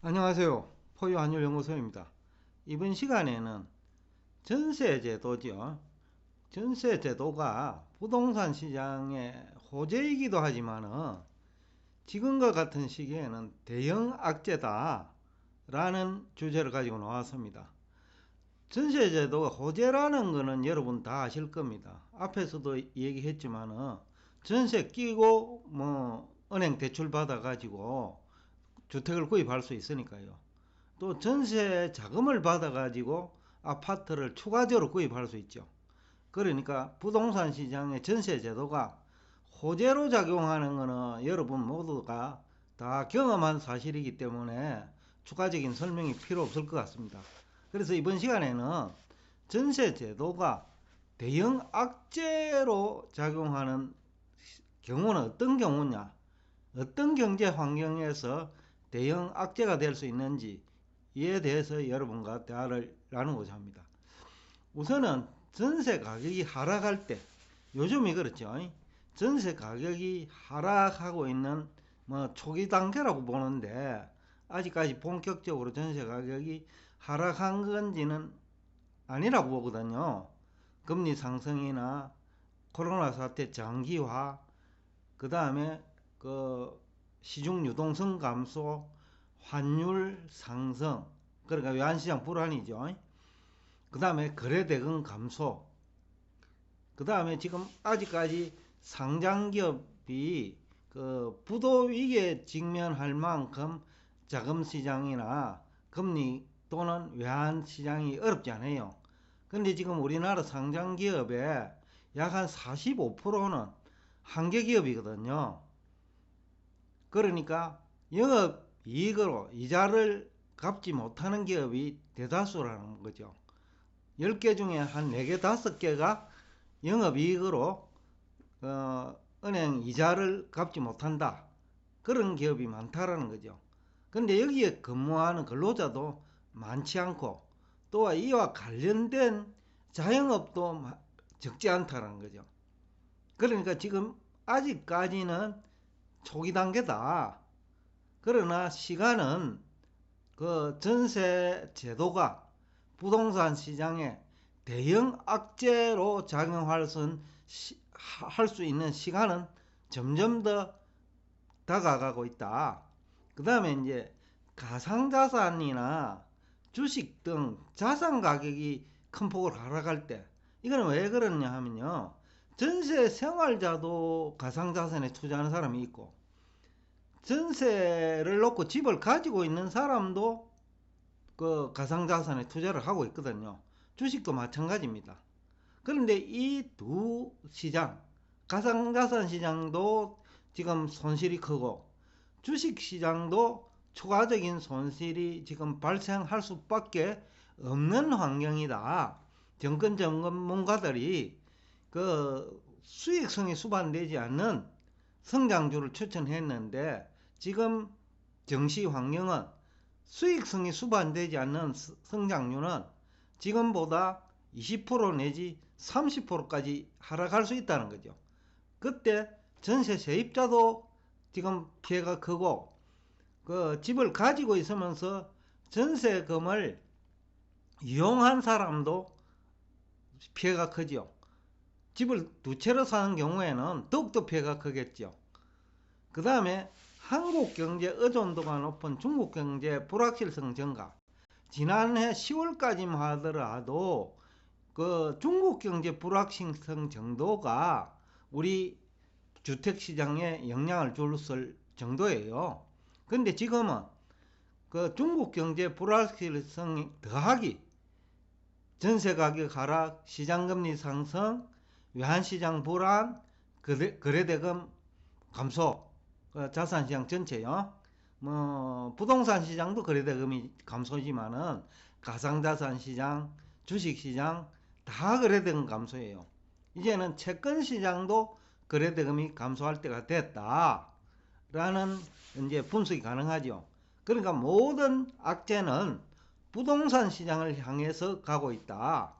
안녕하세요. 포유 한율 연구소입니다. 이번 시간에는 전세 제도죠. 전세 제도가 부동산 시장의 호재이기도 하지만 지금과 같은 시기에는 대형 악재다 라는 주제를 가지고 나왔습니다. 전세 제도가 호재라는 것은 여러분 다 아실 겁니다. 앞에서도 얘기했지만 전세 끼고 뭐 은행 대출 받아 가지고 주택을 구입할 수 있으니까요. 또 전세 자금을 받아 가지고 아파트를 추가적으로 구입할 수 있죠. 그러니까 부동산 시장의 전세 제도가 호재로 작용하는 것은 여러분 모두가 다 경험한 사실이기 때문에 추가적인 설명이 필요 없을 것 같습니다. 그래서 이번 시간에는 전세 제도가 대형 악재로 작용하는 경우는 어떤 경우냐, 어떤 경제 환경에서 대형 악재가 될 수 있는지 이에 대해서 여러분과 대화를 나누고자 합니다. 우선은 전세 가격이 하락할 때 요즘이 그렇죠. 전세 가격이 하락하고 있는 뭐 초기 단계라고 보는데 아직까지 본격적으로 전세 가격이 하락한 건지는 아니라고 보거든요. 금리 상승이나 코로나 사태 장기화, 그 다음에 그 시중 유동성 감소, 환율 상승, 그러니까 외환시장 불안이죠. 그 다음에 거래대금 감소, 그 다음에 지금 아직까지 상장기업이 그 부도 위기에 직면할 만큼 자금 시장이나 금리 또는 외환 시장이 어렵지 않아요. 근데 지금 우리나라 상장 기업의 약 한 45%는 한계 기업이거든요. 그러니까 영업 이익으로 이자를 갚지 못하는 기업이 대다수라는 거죠. 10개 중에 한 4개, 5개가 영업 이익으로 어, 은행 이자를 갚지 못한다. 그런 기업이 많다라는 거죠. 근데 여기에 근무하는 근로자도 많지 않고 또 이와 관련된 자영업도 적지 않다는 거죠. 그러니까 지금 아직까지는 초기 단계다. 그러나 시간은 그 전세 제도가 부동산 시장에 대형 악재로 작용할 수, 있는 시간은 점점 더 다가가고 있다. 그 다음에 이제 가상자산이나 주식 등 자산 가격이 큰 폭으로 하락할 때 이거는 왜 그러냐 하면요. 전세 생활자도 가상자산에 투자하는 사람이 있고 전세를 놓고 집을 가지고 있는 사람도 그 가상자산에 투자를 하고 있거든요. 주식도 마찬가지입니다. 그런데 이 두 시장, 가상자산 시장도 지금 손실이 크고 주식 시장도 추가적인 손실이 지금 발생할 수밖에 없는 환경이다. 정권 전문가들이 그 수익성이 수반되지 않는 성장주를 추천했는데 지금 정시 환경은 수익성이 수반되지 않는 성장률은 지금보다 20% 내지 30%까지 하락할 수 있다는 거죠. 그때 전세 세입자도 지금 피해가 크고 그 집을 가지고 있으면서 전세금을 이용한 사람도 피해가 크죠. 집을 두 채로 사는 경우에는 더욱더 피해가 크겠죠. 그 다음에 한국 경제 의존도가 높은 중국 경제 불확실성 증가. 지난해 10월까지만 하더라도 그 중국 경제 불확실성 정도가 우리 주택 시장에 영향을 줄 정도예요. 근데 지금은 그 중국 경제 불확실성이 더하기 전세 가격 하락, 시장 금리 상승, 외환 시장 불안, 거래대금 감소, 그 자산 시장 전체요. 뭐 부동산 시장도 거래대금이 감소지만은 가상자산 시장, 주식 시장 다 거래대금 감소예요. 이제는 채권 시장도 거래대금이 감소할 때가 됐다. 라는 이제 분석이 가능하죠. 그러니까 모든 악재는 부동산 시장을 향해서 가고 있다.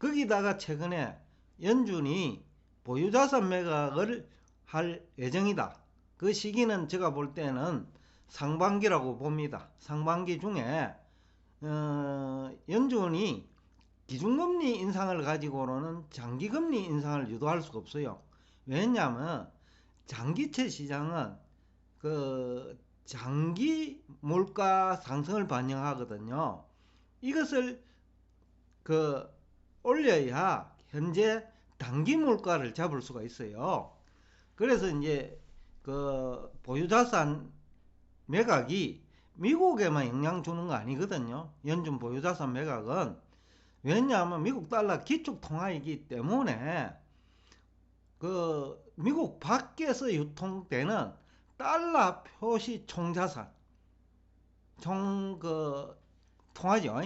거기다가 최근에 연준이 보유자산 매각을 할 예정이다. 그 시기는 제가 볼 때는 상반기라고 봅니다. 상반기 중에 어, 연준이 기준금리 인상을 가지고는 장기금리 인상을 유도할 수가 없어요. 왜냐하면 장기채 시장은 그 장기 물가 상승을 반영하거든요. 이것을 그 올려야 현재 단기 물가를 잡을 수가 있어요. 그래서 이제 그 보유자산 매각이 미국에만 영향 주는 거 아니거든요. 연준 보유자산 매각은 왜냐하면 미국 달러 기축 통화이기 때문에 그 미국 밖에서 유통되는 달러 표시 총자산 총 그 통화죠.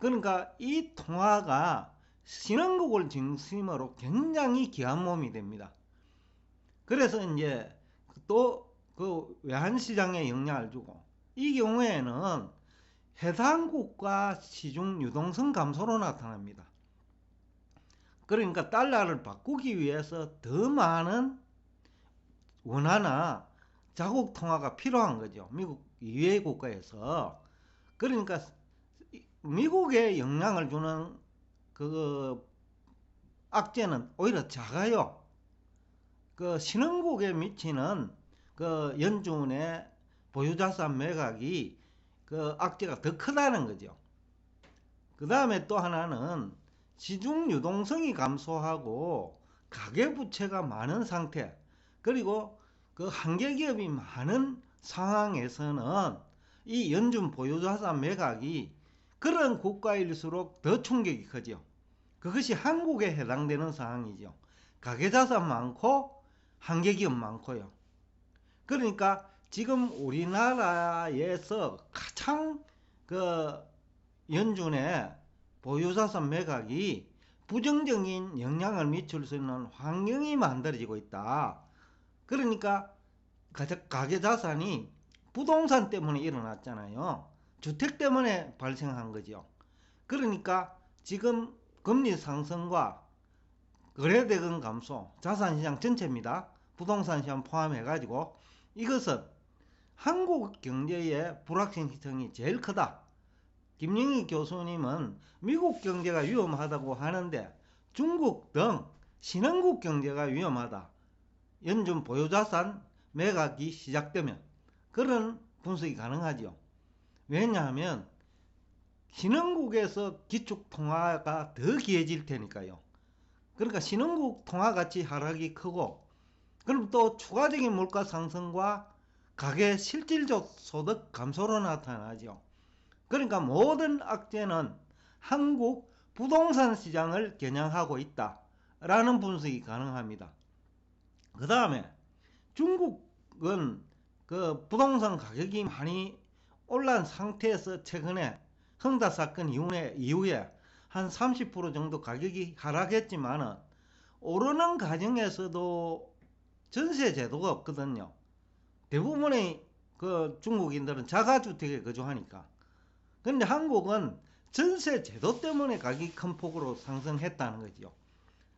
그러니까 이 통화가 신흥국을 중심으로 굉장히 귀한 몸이 됩니다. 그래서 이제 또 그 외환 시장에 영향을 주고 이 경우에는 해당국가 시중 유동성 감소로 나타납니다. 그러니까 달러를 바꾸기 위해서 더 많은 원화나 자국 통화가 필요한 거죠. 미국 이외 국가에서. 그러니까 미국에 영향을 주는 그 악재는 오히려 작아요. 그 신흥국에 미치는 그 연준의 보유자산 매각이 그 악재가 더 크다는 거죠. 그 다음에 또 하나는 시중 유동성이 감소하고 가계부채가 많은 상태 그리고 그 한계기업이 많은 상황에서는 이 연준 보유자산 매각이 그런 국가일수록 더 충격이 크죠. 그것이 한국에 해당되는 상황이죠. 가계자산 많고 한계기업 많고요. 그러니까 지금 우리나라에서 가장 그 연준의 보유자산 매각이 부정적인 영향을 미칠 수 있는 환경이 만들어지고 있다. 그러니까 가계자산이 부동산 때문에 일어났잖아요. 주택 때문에 발생한 거죠. 그러니까 지금 금리 상승과 거래대금 감소, 자산시장 전체입니다. 부동산 시장 포함해가지고 이것은 한국 경제의 불확실성이 제일 크다. 김영희 교수님은 미국 경제가 위험하다고 하는데 중국 등 신흥국 경제가 위험하다. 연준 보유자산 매각이 시작되면 그런 분석이 가능하죠. 왜냐하면 신흥국에서 기축 통화가 더 기해질 테니까요. 그러니까 신흥국 통화 가치 하락이 크고 그럼 또 추가적인 물가 상승과 가계 실질적 소득 감소로 나타나죠. 그러니까 모든 악재는 한국 부동산 시장을 겨냥하고 있다라는 분석이 가능합니다. 그 다음에 중국은 그 부동산 가격이 많이 올란 상태에서 최근에 흥다 사건 이후에, 이후에 한 30% 정도 가격이 하락했지만 오르는 과정에서도 전세 제도가 없거든요. 대부분의 그 중국인들은 자가주택에 거주하니까. 근데 한국은 전세 제도 때문에 가격이 큰 폭으로 상승했다는 거죠.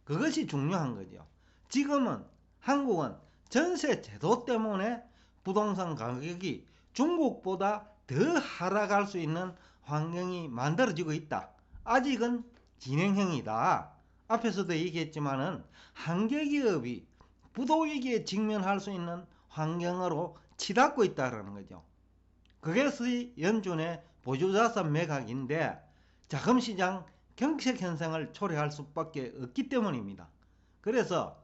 그것이 중요한 거죠. 지금은 한국은 전세 제도 때문에 부동산 가격이 중국보다 더 하락할 수 있는 환경이 만들어지고 있다. 아직은 진행형이다. 앞에서도 얘기했지만은 한계기업이 부도위기에 직면할 수 있는 환경으로 치닫고 있다는 거죠. 그것이 연준의 보조자산 매각인데 자금시장 경색 현상을 초래할 수밖에 없기 때문입니다. 그래서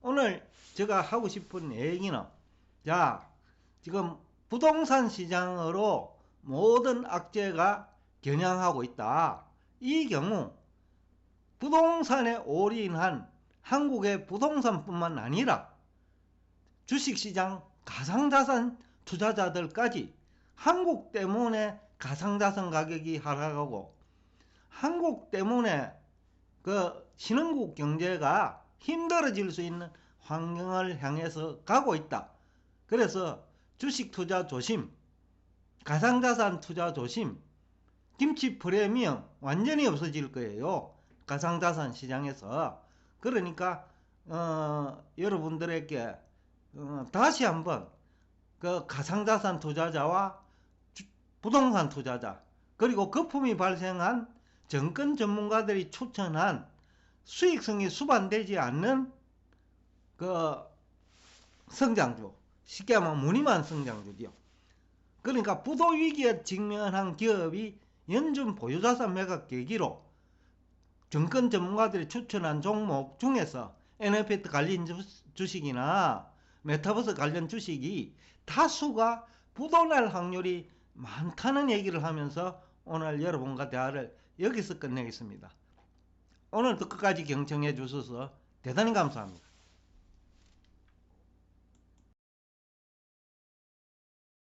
오늘 제가 하고 싶은 얘기는 자 지금 부동산 시장으로 모든 악재가 겨냥하고 있다. 이 경우 부동산에 올인한 한국의 부동산뿐만 아니라 주식시장 가상자산 투자자들까지 한국 때문에 가상자산 가격이 하락하고 한국 때문에 그 신흥국 경제가 힘들어질 수 있는 환경을 향해서 가고 있다. 그래서 주식 투자 조심, 가상자산 투자 조심, 김치 프리미엄 완전히 없어질 거예요. 가상자산 시장에서. 그러니까 어, 여러분들에게 어, 다시 한번 그 가상자산 투자자와 주- 부동산 투자자 그리고 거품이 발생한 정권 전문가들이 추천한 수익성이 수반되지 않는 그 성장주 쉽게 하면 무늬만 성장주죠. 그러니까 부도 위기에 직면한 기업이 연준 보유자산 매각 계기로 정권 전문가들이 추천한 종목 중에서 NFT 관련 주- 주식이나 메타버스 관련 주식이 다수가 부도날 확률이 많다는 얘기를 하면서 오늘 여러분과 대화를 여기서 끝내겠습니다. 오늘도 끝까지 경청해 주셔서 대단히 감사합니다.